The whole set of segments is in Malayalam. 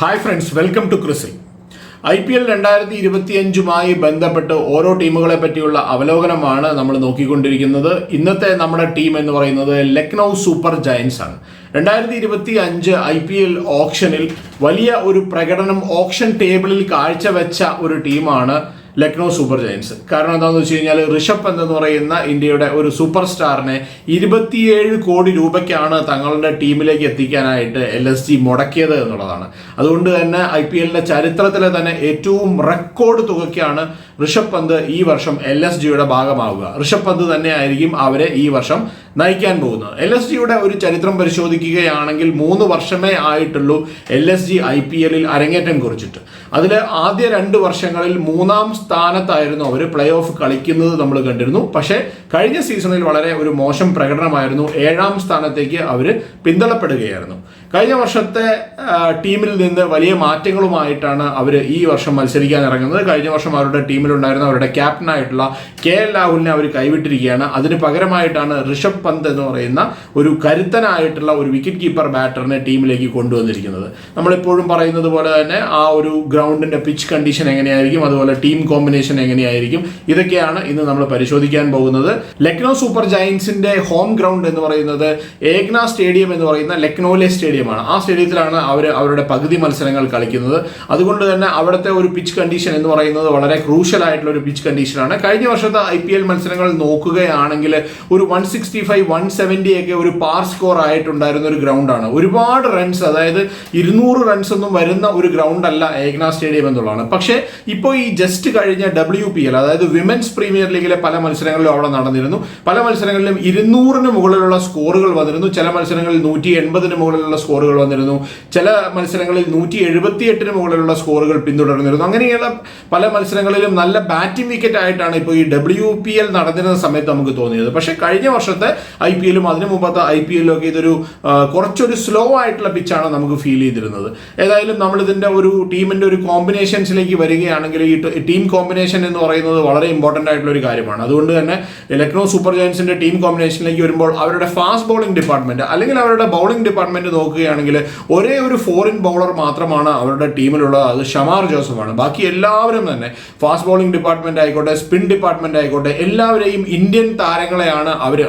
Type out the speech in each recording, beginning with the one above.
ഹായ് ഫ്രണ്ട്സ് വെൽക്കം ടു ക്രിസിൽ ഐ പി എൽ രണ്ടായിരത്തി ഇരുപത്തിയഞ്ചുമായി ബന്ധപ്പെട്ട് ഓരോ ടീമുകളെ പറ്റിയുള്ള അവലോകനമാണ് നമ്മൾ നോക്കിക്കൊണ്ടിരിക്കുന്നത്. ഇന്നത്തെ നമ്മുടെ ടീം എന്ന് പറയുന്നത് ലക്നൗ സൂപ്പർ ജയൻസ് ആണ്. രണ്ടായിരത്തി ഇരുപത്തി അഞ്ച് ഐ പി എൽ ഓപ്ഷനിൽ വലിയ ഒരു പ്രകടനം ഓപ്ഷൻ ടേബിളിൽ കാഴ്ചവെച്ച ഒരു ടീമാണ് ലക്നൗ സൂപ്പർ ജയൻസ്. കാരണം എന്താണെന്ന് വെച്ച് കഴിഞ്ഞാൽ ഋഷഭ് എന്ന് പറയുന്ന ഇന്ത്യയുടെ ഒരു സൂപ്പർ സ്റ്റാറിനെ ഇരുപത്തിയേഴ് കോടി രൂപയ്ക്കാണ് തങ്ങളുടെ ടീമിലേക്ക് എത്തിക്കാനായിട്ട് എൽ എസ് ജി മുടക്കിയത് എന്നുള്ളതാണ്. അതുകൊണ്ട് തന്നെ ഐ പി എല്ലിന്റെ ചരിത്രത്തിലെ തന്നെ ഏറ്റവും റെക്കോർഡ് തുകയ്ക്കാണ് ഋഷഭ് പന്ത് ഈ വർഷം എൽ എസ് ജിയുടെ ഭാഗമാവുക. ഋഷഭ് പന്ത് തന്നെയായിരിക്കും അവരെ ഈ വർഷം നയിക്കാൻ പോകുന്നത്. എൽ എസ് ജിയുടെ ഒരു ചരിത്രം പരിശോധിക്കുകയാണെങ്കിൽ മൂന്ന് വർഷമേ ആയിട്ടുള്ളൂ L S G I P എല്ലിൽ അരങ്ങേറ്റം കുറിച്ചിട്ട്. അതിൽ ആദ്യ രണ്ട് വർഷങ്ങളിൽ മൂന്നാം സ്ഥാനത്തായിരുന്നു അവർ പ്ലേ ഓഫ് കളിക്കുന്നത് നമ്മൾ കണ്ടിരുന്നു. പക്ഷേ കഴിഞ്ഞ സീസണിൽ വളരെ ഒരു മോശം പ്രകടനമായിരുന്നു. ഏഴാം സ്ഥാനത്തേക്ക് അവർ പിന്തള്ളപ്പെടുകയായിരുന്നു. കഴിഞ്ഞ വർഷത്തെ ടീമിൽ നിന്ന് വലിയ മാറ്റങ്ങളുമായിട്ടാണ് അവർ ഈ വർഷം മത്സരിക്കാൻ ഇറങ്ങുന്നത്. കഴിഞ്ഞ വർഷം അവരുടെ ടീമിലുണ്ടായിരുന്ന അവരുടെ ക്യാപ്റ്റനായിട്ടുള്ള കെ എൽ രാഹുലിനെ അവർ കൈവിട്ടിരിക്കുകയാണ്. അതിന് പകരമായിട്ടാണ് ഋഷഭ് പന്ത് എന്ന് പറയുന്ന ഒരു കരുത്തനായിട്ടുള്ള ഒരു വിക്കറ്റ് കീപ്പർ ബാറ്ററിനെ ടീമിലേക്ക് കൊണ്ടുവന്നിരിക്കുന്നത്. നമ്മളിപ്പോഴും പറയുന്നത് പോലെ തന്നെ ആ ഒരു ഗ്രൗണ്ടിന്റെ പിച്ച് കണ്ടീഷൻ എങ്ങനെയായിരിക്കും അതുപോലെ ടീം കോമ്പിനേഷൻ എങ്ങനെയായിരിക്കും ഇതൊക്കെയാണ് ഇന്ന് നമ്മൾ പരിശോധിക്കാൻ പോകുന്നത്. ലക്നൗ സൂപ്പർ ജയൻസിന്റെ ഹോം ഗ്രൗണ്ട് എന്ന് പറയുന്നത് ഏഗ്ന സ്റ്റേഡിയം എന്ന് പറയുന്ന ലക്നോലെ സ്റ്റേഡിയമാണ്. ആ സ്റ്റേഡിയത്തിലാണ് അവർ അവരുടെ പകുതി മത്സരങ്ങൾ കളിക്കുന്നത്. അതുകൊണ്ട് തന്നെ അവിടുത്തെ ഒരു പിച്ച് കണ്ടീഷൻ എന്ന് പറയുന്നത് വളരെ ക്രൂഷ്യൽ ആയിട്ടുള്ള ഒരു പിച്ച് കണ്ടീഷനാണ് കഴിഞ്ഞ വർഷത്തെ ഐ പി എൽ മത്സരങ്ങൾ നോക്കുകയാണെങ്കിൽ ഒരു one sixty five one seventy ഒക്കെ ഒരു പാർ സ്കോർ ആയിട്ടുണ്ടായിരുന്ന ഒരു ഗ്രൗണ്ടാണ് ഒരുപാട് റൺസ് അതായത് ഇരുന്നൂറ് റൺസ് ഒന്നും വരുന്ന ഒരു ഗ്രൗണ്ട് അല്ല ഏഗ്ന സ്റ്റേഡിയം എന്നുള്ളതാണ്. പക്ഷേ ഇപ്പോൾ ഈ ജസ്റ്റ് കഴിഞ്ഞ ഡബ്ല്യു പി എൽ അതായത് വിമൻസ് പ്രീമിയർ ലീഗിലെ പല മത്സരങ്ങളിലും അവിടെ നടന്നിരുന്നു. പല മത്സരങ്ങളിലും ഇരുന്നൂറിന് മുകളിലുള്ള സ്കോറുകൾ വന്നിരുന്നു. ചില മത്സരങ്ങളിൽ നൂറ്റി എൺപതിന് മുകളിലുള്ള സ്കോറുകൾ വന്നിരുന്നു. ചില മത്സരങ്ങളിൽ നൂറ്റി എഴുപത്തി എട്ടിന് മുകളിലുള്ള സ്കോറുകൾ പിന്തുടർന്നിരുന്നു. അങ്ങനെയുള്ള പല മത്സരങ്ങളിലും നല്ല ബാറ്റിംഗ് വിക്കറ്റ് ആയിട്ടാണ് ഇപ്പോൾ ഈ ഡബ്ല്യു പി എൽ നടന്നിരുന്ന സമയത്ത് നമുക്ക് തോന്നിയത്. പക്ഷേ കഴിഞ്ഞ വർഷത്തെ ഐ പി എല്ലും അതിനു മുമ്പത്തെ ഐ പി എല്ലും ഒക്കെ ഇതൊരു കുറച്ചൊരു സ്ലോ ആയിട്ടുള്ള പിച്ചാണ് നമുക്ക് ഫീൽ ചെയ്തിരുന്നത്? ഏതായാലും ഇതിന്റെ ഒരു ടീമിന്റെ ഒരു കോമ്പിനേഷൻസിലേക്ക് വരികയാണെങ്കിൽ ഈ ടീം കോമ്പിനേഷൻ എന്ന് പറയുന്നത് വളരെ ഇമ്പോർട്ടന്റ് ആയിട്ടുള്ള ഒരു കാര്യമാണ്. അതുകൊണ്ട് തന്നെ ലക്നൗ സൂപ്പർ ജയൻസിന്റെ ടീം കോമ്പിനേഷനിലേക്ക് വരുമ്പോൾ അവരുടെ ഫാസ്റ്റ് ബോളിംഗ് ഡിപ്പാർട്ട്മെന്റ് അല്ലെങ്കിൽ അവരുടെ ബൗളിംഗ് ഡിപ്പാർട്ട്മെന്റ് നോക്കുകയാണെങ്കിൽ ഒരേ ഒരു ഫോറിൻ ബൗളർ മാത്രമാണ് അവരുടെ ടീമിലുള്ളത് അത് ഷമാർ ജോസഫാണ്. ബാക്കി എല്ലാവരും തന്നെ ഫാസ്റ്റ് ബോളിംഗ് ഡിപ്പാർട്ട്മെന്റ് ആയിക്കോട്ടെ സ്പിൻ ഡിപ്പാർട്ട്മെന്റ് ആയിക്കോട്ടെ എല്ലാവരെയും ഇന്ത്യൻ താരങ്ങളെയാണ് അവർ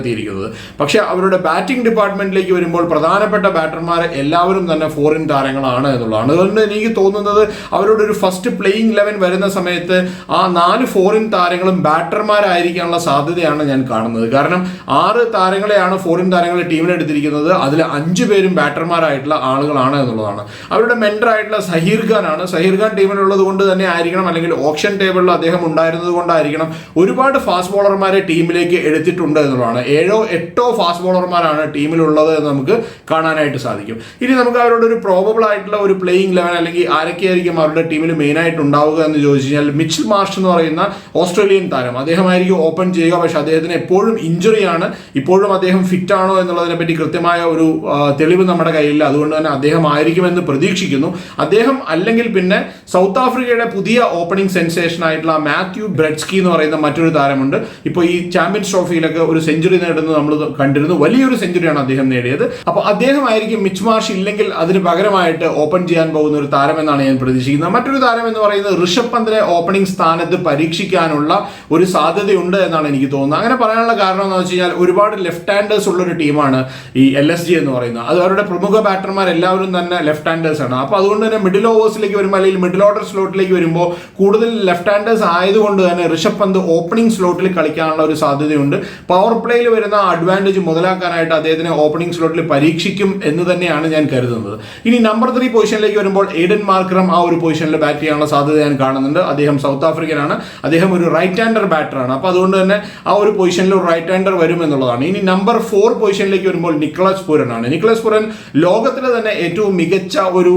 അണിനിരത്തിയിരിക്കുന്നത് പക്ഷേ അവരുടെ ബാറ്റിംഗ് ഡിപ്പാർട്ട്മെന്റിലേക്ക് വരുമ്പോൾ പ്രധാനപ്പെട്ട ബാറ്റർമാർ എല്ലാവരും തന്നെ ഫോറിൻ താരങ്ങളാണ് എന്നുള്ളതാണ്. അതുകൊണ്ട് എനിക്ക് തോന്നുന്നത് അവരുടെ ഒരു ഫസ്റ്റ് പ്ലേയിങ് ലെവൻ വരുന്ന സമയത്ത് ആ നാല് ഫോറിൻ താരങ്ങളും ബാറ്റർമാരായിരിക്കാനുള്ള സാധ്യതയാണ് ഞാൻ കാണുന്നത്. കാരണം ആറ് താരങ്ങളെയാണ് ഫോറിൻ താരങ്ങളെ ടീമിലെടുത്തിരിക്കുന്നത്. അതിൽ അഞ്ച് പേരും ബാറ്റർമാരായിട്ടുള്ള ആളുകളാണ് എന്നുള്ളതാണ്. അവരുടെ മെൻഡർ ആയിട്ടുള്ള സഹീർ ഖാൻ ആണ്. സഹീർ ഖാൻ ടീമിലുള്ളത് കൊണ്ട് തന്നെ ആയിരിക്കണം. അല്ലെങ്കിൽ ഓപ്ഷൻ ടേബിളിൽ അദ്ദേഹം ഉണ്ടായിരുന്നത് കൊണ്ടായിരിക്കണം ഒരുപാട് ഫാസ്റ്റ് ബോളർമാരെ ടീമിലേക്ക് എടുത്തിട്ടുണ്ട് എന്നുള്ളതാണ്. ഏഴോ എട്ടോ ഫാസ്റ്റ് ബോളർമാരാണ് ടീമിലുള്ളത് എന്ന് നമുക്ക് കാണാനായിട്ട് സാധിക്കും. ഇനി നമുക്ക് അവരുടെ ഒരു പ്രോബബിൾ ആയിട്ടുള്ള ഒരു പ്ലേയിങ് ലെവൻ അല്ലെങ്കിൽ ആരൊക്കെയായിരിക്കും അവരുടെ ടീമിൽ മെയിൻ ആയിട്ട് ഉണ്ടാവുക എന്ന് ചോദിച്ചു കഴിഞ്ഞാൽ മിച്ചിൽ മാർഷ് എന്ന് പറയുന്ന ഓസ്ട്രേലിയൻ താരം. അദ്ദേഹമായിരിക്കും ഓപ്പൺ ചെയ്യുക. പക്ഷെ അദ്ദേഹത്തിന് എപ്പോഴും ഇഞ്ചുറിയാണ് ഇപ്പോഴും അദ്ദേഹം ഫിറ്റ് ആണോ എന്നുള്ളതിനെ പറ്റി കൃത്യമായ ഒരു തെളിവ് നമ്മുടെ കയ്യിലില്ല. അതുകൊണ്ട് തന്നെ അദ്ദേഹം ആയിരിക്കുമെന്ന് പ്രതീക്ഷിക്കുന്നു. അദ്ദേഹം അല്ലെങ്കിൽ പിന്നെ സൗത്ത് ആഫ്രിക്കയുടെ പുതിയ ഓപ്പണിംഗ് സെൻസേഷൻ ആയിട്ടുള്ള മാത്യു ബ്രെഡ്സ്കി എന്ന് പറയുന്ന മറ്റൊരു താരമുണ്ട്. ഇപ്പോൾ ഈ ചാമ്പ്യൻസ് ട്രോഫിയിലൊക്കെ ഒരു സെഞ്ചുറി നേടുന്നത് നമ്മൾ കണ്ടിരുന്നു. വലിയൊരു സെഞ്ചുറിയാണ് അദ്ദേഹം നേടിയത്. അപ്പോൾ അദ്ദേഹം ആയിരിക്കും മിച്ച് മാർഷ് ഇല്ലെങ്കിൽ അതിന് പകരമായിട്ട് ഓപ്പൺ ചെയ്യാൻ പോകുന്ന ഒരു താരം എന്നാണ് ഞാൻ പ്രതീക്ഷിക്കുന്നത്. മറ്റൊരു താരം എന്ന് പറയുന്നത് ഋഷഭ് പന്തിനെ ഓപ്പണിംഗ് സ്ഥാനത്ത് പരീക്ഷിക്കാനുള്ള ഒരു സാധ്യതയുണ്ട് എന്നാണ് എനിക്ക് തോന്നുന്നത്. അങ്ങനെ പറയാനുള്ള കാരണം എന്ന് വെച്ച് കഴിഞ്ഞാൽ ഒരുപാട് ലെഫ്റ്റ് ഹാൻഡേഴ്സ് ഉള്ള ഒരു ടീമാണ് ഈ എൽ എസ് ജി എന്ന് പറയുന്നത്. അത് അവരുടെ പ്രമുഖ ബാറ്റർമാർ എല്ലാവരും തന്നെ ലെഫ്റ്റ് ഹാൻഡേഴ്സ് ആണ്. അപ്പോൾ അതുകൊണ്ട് തന്നെ മിഡിൽ ഓവേഴ്സിലേക്ക് വരുമ്പോൾ അല്ലെങ്കിൽ മിഡിൽ ഓർഡർ സ്ലോട്ടിലേക്ക് വരുമ്പോൾ കൂടുതൽ ലെഫ്റ്റ് ഹാൻഡേഴ്സ് ആയതുകൊണ്ട് തന്നെ ഋഷഭ് പന്ത് ഓപ്പണിംഗ് സ്ലോട്ടിൽ കളിക്കാനുള്ള ഒരു സാധ്യതയുണ്ട്. പവർ പ്ലേയിൽ വരുന്ന അഡ്വാന്റേജ് മുതലാക്കാനായിട്ട് അദ്ദേഹത്തിന് ഓപ്പണിംഗ് സ്ലോട്ടിൽ പരീക്ഷിക്കും എന്ന് തന്നെയാണ് ഞാൻ കരുതുന്നത്. ഇനി നമ്പർ ത്രീ പൊസിഷനിലേക്ക് വരുമ്പോൾ എയ്ഡൻ മാർക്കറം ആ ഒരു പൊസിഷനിൽ ബാറ്റ് ചെയ്യാനുള്ള സാധ്യത ഞാൻ കാണുന്നുണ്ട്. അദ്ദേഹം സൗത്ത് ആഫ്രിക്കനാണ് അദ്ദേഹം ഒരു റൈറ്റ് ഹാൻഡർ ബാറ്ററാണ് അപ്പോൾ അതുകൊണ്ട് തന്നെ ആ ഒരു പൊസിഷനിൽ ഒരു റൈറ്റ് ഹാൻഡർ വരും എന്നുള്ളതാണ്. ഇനി നമ്പർ ഫോർ പൊസിഷനിലേക്ക് വരുമ്പോൾ നിക്കളസ് പുരനാണ് നിക്കളസ് പുരൻ ലോകത്തിലെ തന്നെ ഏറ്റവും മികച്ച ഒരു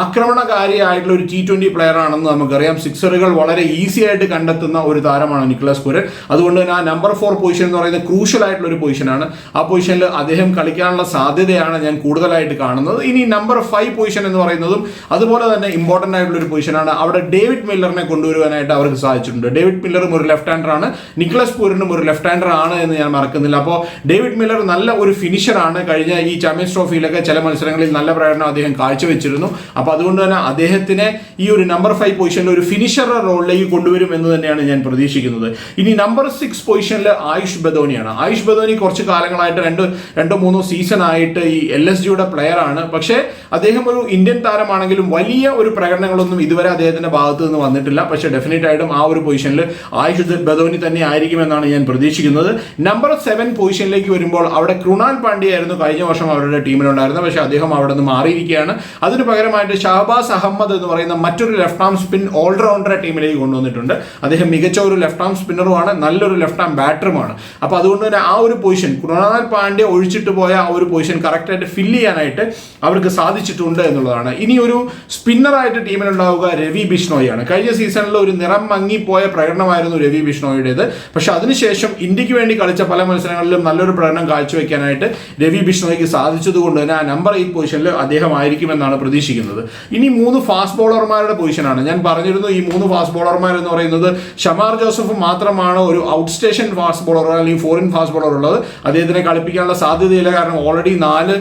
ആക്രമണകാരിയായിട്ടുള്ള ഒരു ടി ട്വന്റി പ്ലെയർ ആണെന്ന് നമുക്കറിയാം. സിക്സറുകൾ വളരെ ഈസി ആയിട്ട് കണ്ടെത്തുന്ന ഒരു താരമാണ് നിക്കളസ് പുരൻ അതുകൊണ്ട് തന്നെ ആ നമ്പർ ഫോർ പൊസിഷൻ എന്ന് പറയുന്നത് ക്രൂഷ്യൽ ആയിട്ടുള്ള ഒരു പൊസിഷനാണ് ആ പൊസിഷനിൽ അദ്ദേഹം കളിക്കാനുള്ള സാധ്യതയാണ് ഞാൻ കൂടുതലായിട്ട് കാണുന്നത്. ഇനി നമ്പർ ഫൈവ് പൊസിഷൻ എന്ന് പറയുന്നതും അതുപോലെ തന്നെ ഇമ്പോർട്ടന്റ് ആയിട്ടുള്ള ഒരു പൊസിഷനാണ് അവിടെ ഡേവിഡ് മില്ലറിനെ കൊണ്ടുവരുവാനായിട്ട് അവർക്ക് സാധിച്ചിട്ടുണ്ട്. ഡേവിഡ് മില്ലറും ഒരു ലെഫ്റ്റ് ഹാൻഡറാണ് നിക്ലസ് പൂരിനും ഒരു ലെഫ്റ്റ് ഹാൻഡർ ആണ് എന്ന് ഞാൻ മറക്കുന്നില്ല. അപ്പോൾ ഡേവിഡ് മില്ലർ നല്ല ഒരു ഫിനിഷറാണ് കഴിഞ്ഞ ഈ ചാമ്പ്യൻസ് ട്രോഫിയിലൊക്കെ ചില മത്സരങ്ങളിൽ നല്ല പ്രകടനം അദ്ദേഹം കാഴ്ചവെച്ചിരുന്നു. അപ്പോൾ അതുകൊണ്ട് തന്നെ അദ്ദേഹത്തിനെ ഈ ഒരു നമ്പർ ഫൈവ് പൊസിഷനിൽ ഒരു ഫിനിഷർ റോളിലേക്ക് കൊണ്ടുവരും എന്ന് തന്നെയാണ് ഞാൻ പ്രതീക്ഷിക്കുന്നത്. ഇനി നമ്പർ സിക്സ് പൊസിഷനിൽ ആയുഷ് ബദോനിയാണ്. ആയുഷ് ബദോനി കുറച്ച് കാലങ്ങളായിട്ട് രണ്ട് രണ്ടോ മൂന്നോ സീസൺ ആയിട്ട് ഈ എൽ എസ് ജിയുടെ പ്ലെയർ ആണ്. പക്ഷേ അദ്ദേഹം ഒരു ഇന്ത്യൻ താരമാണെങ്കിലും വലിയ ഒരു പ്രകടനങ്ങളൊന്നും ഇതുവരെ അദ്ദേഹത്തിന്റെ ഭാഗത്തു നിന്ന് വന്നിട്ടില്ല. പക്ഷേ ഡെഫിനറ്റ് ആയിട്ടും ആ ഒരു പൊസിഷനിൽ ആയുഷ് ബദോനി തന്നെ ആയിരിക്കുമെന്നാണ് ഞാൻ പ്രതീക്ഷിക്കുന്നത്. നമ്പർ സെവൻ പൊസിഷനിലേക്ക് വരുമ്പോൾ അവിടെ കൃണാൽ പാണ്ഡ്യ ആയിരുന്നു കഴിഞ്ഞ വർഷം അവരുടെ ടീമിലുണ്ടായിരുന്നത്. പക്ഷേ അദ്ദേഹം അവിടെ നിന്ന് മാറിയിരിക്കുകയാണ്. അതിന് പകരമായിട്ട് ഷഹബാസ് അഹമ്മദ് എന്ന് പറയുന്ന മറ്റൊരു ലെഫ്റ്റ് ആം സ്പിൻ ഓൾറൗണ്ടറെ ടീമിലേക്ക് കൊണ്ടുവന്നിട്ടുണ്ട്. അദ്ദേഹം മികച്ച ഒരു ലെഫ്റ്റ് ആം സ്പിന്നറുമാണ് നല്ലൊരു ലെഫ്റ്റ് ആം ബാറ്ററുമാണ് അപ്പോൾ അതുകൊണ്ട് തന്നെ ആ ഒരു പൊസിഷൻ കൃണാൽ പാണ്ഡ്യ ഒഴിച്ചിട്ട് പോയ ആ ഒരു പൊസിഷൻ കറക്റ്റായിട്ട് ഫില്ല് ചെയ്യാനായിട്ട് അവർക്ക് സാധിച്ചിട്ടുണ്ട് എന്നുള്ളതാണ്. ഇനി ഒരു സ്പിന്നറായിട്ട് ടീമിലുണ്ടാവുക രവി ബിഷ്ണോയാണ് കഴിഞ്ഞ സീസണിൽ ഒരു നിറം മങ്ങിപ്പോയ പ്രകടനമായിരുന്നു രവി ബിഷ്ണോയുടേത്. പക്ഷെ അതിനുശേഷം ഇന്ത്യയ്ക്ക് വേണ്ടി കളിച്ച പല മത്സരങ്ങളിലും നല്ലൊരു പ്രകടനം കാഴ്ചവെക്കാനായിട്ട് രവി ബിഷ്ണോയ്ക്ക് സാധിച്ചതുകൊണ്ട് തന്നെ ആ നമ്പർ എയ്റ്റ് പൊസിഷനിൽ അദ്ദേഹം ആയിരിക്കുമെന്നാണ് പ്രതീക്ഷിക്കുന്നത്. ഇനി മൂന്ന് ഫാസ്റ്റ് ബോളർമാരുടെ പൊസിഷനാണ് ഞാൻ പറഞ്ഞിരുന്നു ഈ മൂന്ന് ഫാസ്റ്റ് ബോളർമാർ എന്ന് പറയുന്നത് ഷമാർ ജോസഫ് മാത്രമാണ് ഒരു ഔട്ട് സ്റ്റേഷൻ ഫാസ്റ്റ് ബോളർ അല്ലെങ്കിൽ ഫോറിൻ ഫാസ്റ്റ് ബോളർ ഉള്ളത്. അദ്ദേഹത്തിനെ കളിപ്പിക്കാനുള്ള സാധ്യതയില്ല. കാരണം ഓൾറെഡി നാല്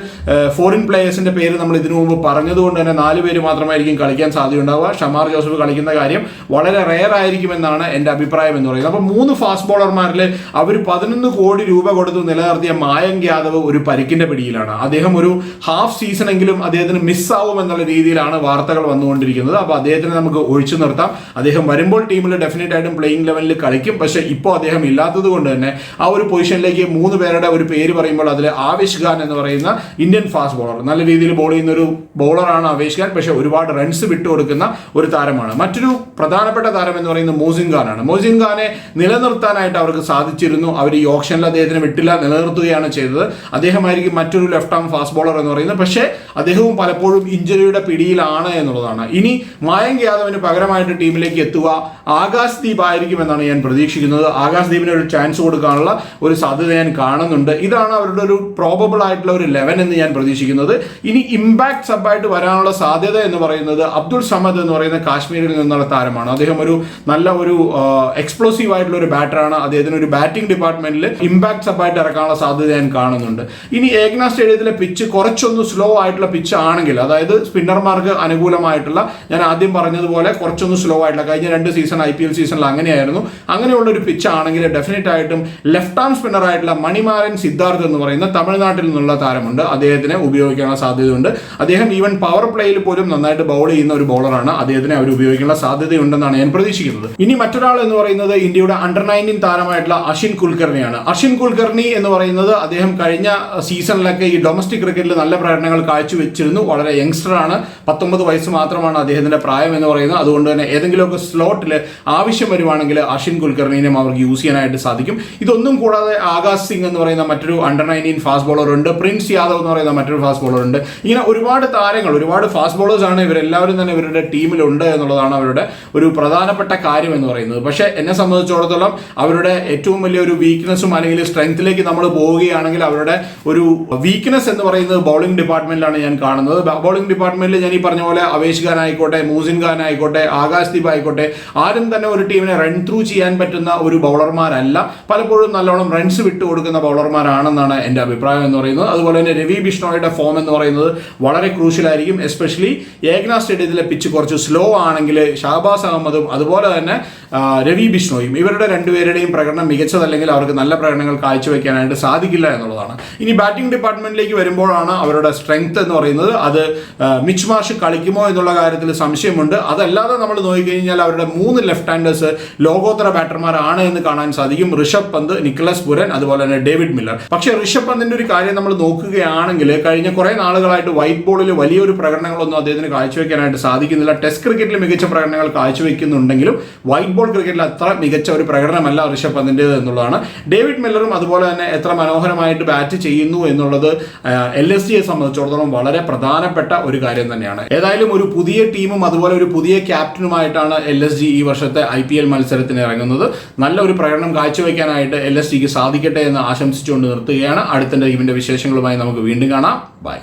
ഫോറിൻ പ്ലേയേഴ്സിന്റെ പേര് നമ്മൾ ഇതിനു മുമ്പ് പറഞ്ഞതുകൊണ്ട് തന്നെ നാല് പേര് മാത്രമായിരിക്കും കളിക്കാൻ സാധ്യതയുണ്ടാവുക. ഷമാർ ജോസഫ് കളിക്കുന്ന കാര്യം വളരെ റെയർ ആയിരിക്കുമെന്നാണ് എന്റെ അഭിപ്രായം എന്ന് പറയുന്നത്. അപ്പോൾ മൂന്ന് ഫാസ്റ്റ് ബോളർമാരിൽ അവർ പതിനൊന്ന് കോടി രൂപ കൊടുത്ത് നിലനിർത്തിയ മായങ്ക് യാദവ് ഒരു പരിക്കിന്റെ പിടിയിലാണ്. അദ്ദേഹം ഒരു ഹാഫ് സീസൺ എങ്കിലും അദ്ദേഹത്തിന് മിസ്സാവും എന്നുള്ള രീതിയിലാണ് വാർത്തകൾ വന്നുകൊണ്ടിരിക്കുന്നത്. അപ്പോൾ അദ്ദേഹത്തിന് നമുക്ക് ഒഴിച്ചു നിർത്താം. അദ്ദേഹം വരുമ്പോൾ ടീമിൽ ഡെഫിനറ്റ് ആയിട്ടും പ്ലേയിങ് ലെവലിൽ കളിക്കും. പക്ഷേ ഇപ്പോൾ അദ്ദേഹം ഇല്ലാത്തത് കൊണ്ട് തന്നെ ആ ഒരു പൊസിഷനിലേക്ക് മൂന്ന് പേരുടെ ഒരു പേര് പറയുമ്പോൾ അതിൽ ആവേശ് ഖാൻ എന്ന് പറയുന്ന ഇന്ത്യൻ ഫാസ്റ്റ് ബോളർ. നല്ല രീതിയിൽ ബോൾ ചെയ്യുന്ന ഒരു ബോളറാണ് ആവേശ് ഖാൻ. പക്ഷേ ഒരുപാട് റൺസ് വിട്ടുകൊടുക്കുന്ന ഒരു താരമാണ്. മറ്റൊരു പ്രധാനപ്പെട്ട താരം എന്ന് പറയുന്നത് മോസിൻ ഖാനാണ് മോസിൻ ഖാനെ നിലനിർത്താനായിട്ട് അവർക്ക് സാധിച്ചിരുന്നു. അവർ ഈ ഓപ്ഷനിൽ അദ്ദേഹത്തിന് വിട്ടില്ല നിലനിർത്തുകയാണ് ചെയ്തത്. അദ്ദേഹമായിരിക്കും മറ്റൊരു ലെഫ്റ്റ് ആം ഫാസ്റ്റ് ബോളർ എന്ന് പറയുന്നത്. പക്ഷേ അദ്ദേഹവും പലപ്പോഴും ഇഞ്ചുറിയുടെ പിടിയിലാണ് എന്നുള്ളതാണ്. ഇനി മായങ്ക് യാദവിന് പകരമായിട്ട് ടീമിലേക്ക് എത്തുക ആകാശ് ദീപ് ആയിരിക്കും എന്നാണ് ഞാൻ പ്രതീക്ഷിക്കുന്നത്. ആകാശ് ദീപിന് ഒരു ചാൻസ് കൊടുക്കാനുള്ള ഒരു സാധ്യത ഞാൻ കാണുന്നുണ്ട്. ഇതാണ് അവരുടെ ഒരു പ്രോബബിൾ ആയിട്ടുള്ള ഒരു ലെവൻ എന്ന് ഞാൻ പ്രതീക്ഷിക്കുന്നത്. ഇനി ഇമ്പാക്ട് സബായിട്ട് വരാനുള്ള സാധ്യത എന്ന് പറയുന്നത് അബ്ദുൾ സമദ് എന്ന് പറയുന്ന കാശ്മീരിൽ നിന്നുള്ള താരമാണ്. അദ്ദേഹം ഒരു നല്ല ഒരു എക്സ്പ്ലോസീവ് ആയിട്ടുള്ള ഒരു ബാറ്ററാണ് അദ്ദേഹത്തിന് ഒരു ബാറ്റിംഗ് ഡിപ്പാർട്ട്മെന്റിൽ ഇമ്പാക്ട് സബായിട്ട് ഇറക്കാനുള്ള സാധ്യത ഞാൻ കാണുന്നുണ്ട്. ഇനി ഏകന സ്റ്റേഡിയത്തിലെ പിച്ച് കുറച്ചൊന്ന് സ്ലോ ആയിട്ടുള്ള പിച്ച് ആണെങ്കിൽ അതായത് സ്പിന്നർമാർക്ക് അനുകൂലമായിട്ടുള്ള ഞാൻ ആദ്യം പറഞ്ഞതുപോലെ കുറച്ചൊന്ന് സ്ലോ ആയിട്ടുള്ള കഴിഞ്ഞ രണ്ട് സീസൺ ഐ പി എൽ സീസണിൽ അങ്ങനെയായിരുന്നു. അങ്ങനെയുള്ള ഒരു പിച്ച് ആണെങ്കിൽ ഡെഫിനറ്റ് ആയിട്ടും ലെഫ്റ്റ് ആം സ്പിന്നർ ആയിട്ടുള്ള മണിമാരൻ സിദ്ധാർത്ഥ് എന്ന് പറയുന്ന തമിഴ്നാട്ടിൽ നിന്നുള്ള താരമുണ്ട്. അദ്ദേഹത്തിന് ഉപയോഗിക്കാനുള്ള സാധ്യതയുണ്ട്. അദ്ദേഹം ഈവൻ പവർ പ്ലേയിൽ പോലും നന്നായിട്ട് ബൗൾ ചെയ്യുന്ന ഒരു ബോളറാണ് അദ്ദേഹത്തിന് അവർ ഉപയോഗിക്കാനുള്ള സാധ്യതയുണ്ടെന്നാണ് ഞാൻ പ്രതീക്ഷിക്കുന്നത്. ഇനി മറ്റൊരാൾ എന്ന് പറയുന്നത് ഇന്ത്യയുടെ അണ്ടർ നയന്റീൻ താരമായിട്ടുള്ള അഷിൻ കുൽക്കർണിയാണ്. അഷിൻ കുൽക്കർണി എന്ന് പറയുന്നത് അദ്ദേഹം കഴിഞ്ഞ സീസണിലൊക്കെ ഈ ഡൊമസ്റ്റിക് ക്രിക്കറ്റിൽ നല്ല പ്രകടനങ്ങൾ കാഴ്ചവെച്ചിരുന്നു. വളരെ യങ്സ്റ്റർ ആണ്. പത്തൊമ്പത് വയസ്സ് മാത്രമാണ് അദ്ദേഹത്തിന്റെ പ്രായം എന്ന് പറയുന്നത്. അതുകൊണ്ട് തന്നെ ഏതെങ്കിലുമൊക്കെ സ്ലോട്ടിൽ ആവശ്യം വരുവാണെങ്കിൽ അഷിൻ കുൽക്കർണിനെയും അവർക്ക് യൂസ് ചെയ്യാനായിട്ട് സാധിക്കും. ഇതൊന്നും കൂടാതെ ആകാശ് സിംഗ് എന്ന് പറയുന്ന മറ്റൊരു അണ്ടർ നയന്റീൻ ഫാസ്റ്റ് ബോളർ ഉണ്ട്. പ്രിൻസ് യാദവ് എന്ന് പറയുന്ന മറ്റൊരു ഫാസ്റ്റ് ബോളർ ഉണ്ട്. ഇങ്ങനെ ഒരുപാട് താരങ്ങൾ ഒരുപാട് ഫാസ്റ്റ് ബോളേഴ്സാണ് ഇവരെല്ലാവരും തന്നെ ഇവരുടെ ടീമിലുണ്ട് എന്നുള്ളതാണ് അവരുടെ ഒരു പ്രധാനപ്പെട്ട കാര്യം എന്ന് പറയുന്നത്. പക്ഷേ എന്നെ സംബന്ധിച്ചിടത്തോളം അവരുടെ ഏറ്റവും വലിയ ഒരു വീക്ക്നെസ്സും അല്ലെങ്കിൽ സ്ട്രെങ്ത്തിലേക്ക് നമ്മൾ പോവുകയാണെങ്കിൽ അവരുടെ ഒരു വീക്ക്നെസ് എന്ന് പറയുന്നത് ബൗളിംഗ് ഡിപ്പാർട്ട്മെന്റിലാണ് ഞാൻ കാണുന്നത്. ബൗളിംഗ് ഡിപ്പാർട്ട്മെന്റിൽ ഞാൻ ഈ പറഞ്ഞ പോലെ അവേഷ് ഖാൻ ആയിക്കോട്ടെ മൂസിൻ ഖാൻ ആയിക്കോട്ടെ ആകാശ് ദീപ് ആയിക്കോട്ടെ ആരും തന്നെ ഒരു ടീമിനെ റൺ ത്രൂ ചെയ്യാൻ പറ്റുന്ന ഒരു ബൗളർമാരല്ല പലപ്പോഴും നല്ലോണം റൺസ് വിട്ടു കൊടുക്കുന്ന ബൗളർമാരാണെന്നാണ് എന്റെ അഭിപ്രായം എന്ന് പറയുന്നത്. അതുപോലെ തന്നെ രവി ബിഷ്ണോയുടെ ഫോം എന്ന് പറയുന്നത് വളരെ ക്രൂഷ്യലായിരിക്കും എസ്പെഷ്യലി ഏകനാ സ്റ്റേഡിയത്തിലെ പിച്ച് കുറച്ച് സ്ലോ ആണെങ്കിൽ ഷാബാസ് അഹമ്മദും അതുപോലെ തന്നെ രവി ബിഷ്ണോയും ഇവരുടെ രണ്ടുപേരുടെയും പ്രകടനം മികച്ചതല്ലെങ്കിൽ അവർക്ക് നല്ല പ്രകടനങ്ങൾ കാഴ്ചവെക്കാനായിട്ട് സാധിക്കില്ല എന്നുള്ളതാണ്. ഇനി ബാറ്റിംഗ് ഡിപ്പാർട്ട്മെന്റിലേക്ക് വരുമ്പോഴാണ് അവരുടെ സ്ട്രെങ്ത് എന്ന് പറയുന്നത്. അത് മിച്ച് മാഷ് കളിക്കുമോ എന്നുള്ള കാര്യത്തിൽ സംശയമുണ്ട്. അതല്ലാതെ നമ്മൾ നോക്കിക്കഴിഞ്ഞാൽ അവരുടെ മൂന്ന് ലെഫ്റ്റ് ഹാൻഡേഴ്സ് ലോകോത്തര ബാറ്റർമാരാണ് എന്ന് കാണാൻ സാധിക്കും. ഋഷഭ് പന്ത് നിക്കലസ് പുരൻ അതുപോലെ തന്നെ ഡേവിഡ് മില്ലർ. പക്ഷേ ഋഷഭ് പന്തിന്റെ ഒരു കാര്യം നമ്മൾ നോക്കുകയാണെങ്കിൽ കഴിഞ്ഞ കുറേ നാളുകളായിട്ട് വൈറ്റ് ബോളിൽ വലിയൊരു പ്രകടനങ്ങളൊന്നും അദ്ദേഹത്തിന് കാഴ്ചവെക്കാനായിട്ട് സാധിക്കുന്നില്ല. ടെസ്റ്റ് ക്രിക്കറ്റിൽ മികച്ച പ്രകടനങ്ങൾ കാഴ്ചവെക്കുന്നുണ്ടെങ്കിലും വൈറ്റ് ബോൾ ക്രിക്കറ്റിൽ അത്ര മികച്ച ഒരു പ്രകടനമല്ല ഋഷഭ് പന്തിന്റേത് എന്നുള്ളതാണ്. ഡേവിഡ് മില്ലറും അതുപോലെ തന്നെ എത്ര മനോഹരമായിട്ട് ബാറ്റ് ചെയ്യുന്നു എന്നുള്ളത് എൽ എസ് സിയെ സംബന്ധിച്ചിടത്തോളം വളരെ പ്രധാനപ്പെട്ട ഒരു കാര്യം തന്നെയാണ്. ഏതായാലും ഒരു പുതിയ ടീമും അതുപോലെ ഒരു പുതിയ ക്യാപ്റ്റനുമായിട്ടാണ് എൽ എസ് ജി ഈ വർഷത്തെ ഐ പി എൽ മത്സരത്തിന് ഇറങ്ങുന്നത്. നല്ല ഒരു പ്രകടനം കാഴ്ചവെക്കാനായിട്ട് എൽ എസ് ജിക്ക് സാധിക്കട്ടെ എന്ന് ആശംസിച്ചുകൊണ്ട് നിർത്തുകയാണ്. അടുത്ത ടീമിന്റെ വിശേഷങ്ങളുമായി നമുക്ക് വീണ്ടും കാണാം. ബൈ